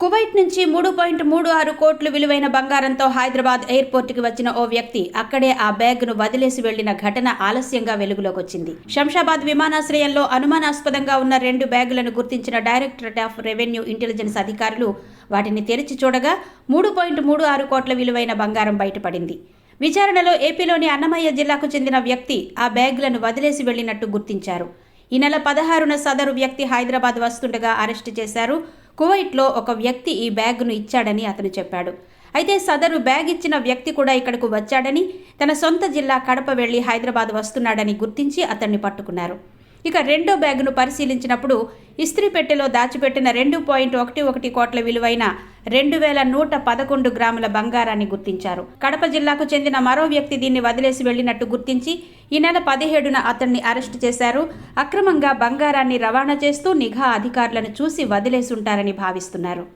Kuwait నుంచి మూడు point మూడు ఆరు కోట్లు విలువైన బంగారంతో హైదరాబాద్ ఎయిర్పోర్టుకి వచ్చిన ఓ వ్యక్తి అక్కడే ఆ బ్యాగ్ను వదిలేసి వెళ్ళిన ఘటన ఆలస్యంగా వెలుగులోకి వచ్చింది శంషాబాద్ విమానాశ్రయంలో అనుమానాస్పదంగా ఉన్న రెండు బ్యాగులను గుర్తించిన డైరెక్టరేట్ ఆఫ్ రెవెన్యూ ఇంటెలిజెన్స్ అధికారులు వాటిని తెరిచి చూడగా మూడు పాయింట్ మూడు ఆరు కోట్ల విలువైన బంగారం బయటపడింది. విచారణలో ఏపీలోని అన్నమయ్య జిల్లాకు చెందిన వ్యక్తి ఆ బ్యాగులను వదిలేసి వెళ్ళినట్టు గుర్తించారు. ఈ నెల పదహారున సదరు వ్యక్తి హైదరాబాద్ వస్తుండగా అరెస్టు చేశారు. కువైట్లో ఒక వ్యక్తి ఈ బ్యాగ్ను ఇచ్చాడని అతను చెప్పాడు. అయితే సదరు బ్యాగ్ ఇచ్చిన వ్యక్తి కూడా ఇక్కడకు వచ్చాడని తన సొంత జిల్లా కడప వెళ్ళి హైదరాబాద్ వస్తున్నాడని గుర్తించి అతన్ని పట్టుకున్నారు. ఇక రెండో బ్యాగును పరిశీలించినప్పుడు ఇస్త్రీ పెట్టెలో దాచిపెట్టిన రెండు పాయింట్ ఒకటి ఒకటి కోట్ల విలువైన రెండు వేల నూట పదకొండు గ్రాముల బంగారాన్ని గుర్తించారు. కడప జిల్లాకు చెందిన మరో వ్యక్తి దీన్ని వదిలేసి వెళ్ళినట్టు గుర్తించి ఈ నెల పదిహేడున అతన్ని అరెస్టు చేశారు. అక్రమంగా బంగారాన్ని రవాణా చేస్తూ నిఘా అధికారులను చూసి వదిలేసుంటారని భావిస్తున్నారు.